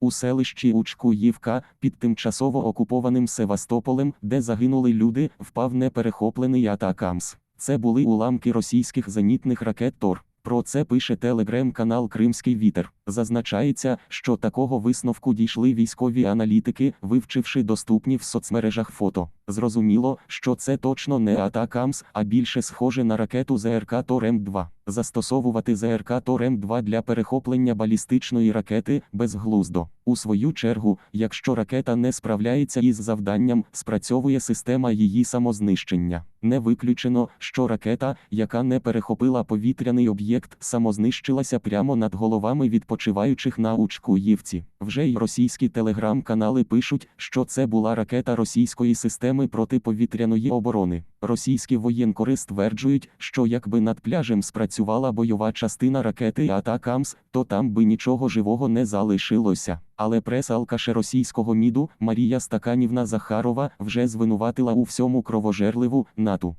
у селищі Учкуївка під тимчасово окупованим Севастополем, де загинули люди, впав неперехоплений атакамс. Це були уламки російських зенітних ракет ТОР. Про це пише телеграм-канал Кримський вітер. Зазначається, що такого висновку дійшли військові аналітики, вивчивши доступні в соцмережах фото. Зрозуміло, що це точно не атакамс, а більше схоже на ракету ЗРК Тор-М2. Застосовувати ЗРК Тор-М2 для перехоплення балістичної ракети безглуздо. У свою чергу, якщо ракета не справляється із завданням, спрацьовує система її самознищення. Не виключено, що ракета, яка не перехопила повітряний об'єкт, самознищилася прямо над головами відпочиваючих на Учкуївці. Вже й російські телеграм-канали пишуть, що це була ракета російської системи протиповітряної оборони. Російські воєнкори стверджують, що якби над пляжем спрацювала бойова частина ракети Атакамс, то там би нічого живого не залишилося. Але прес-алкаше російського міду Марія Стаканівна Захарова вже звинуватила у всьому кровожерливу НАТО.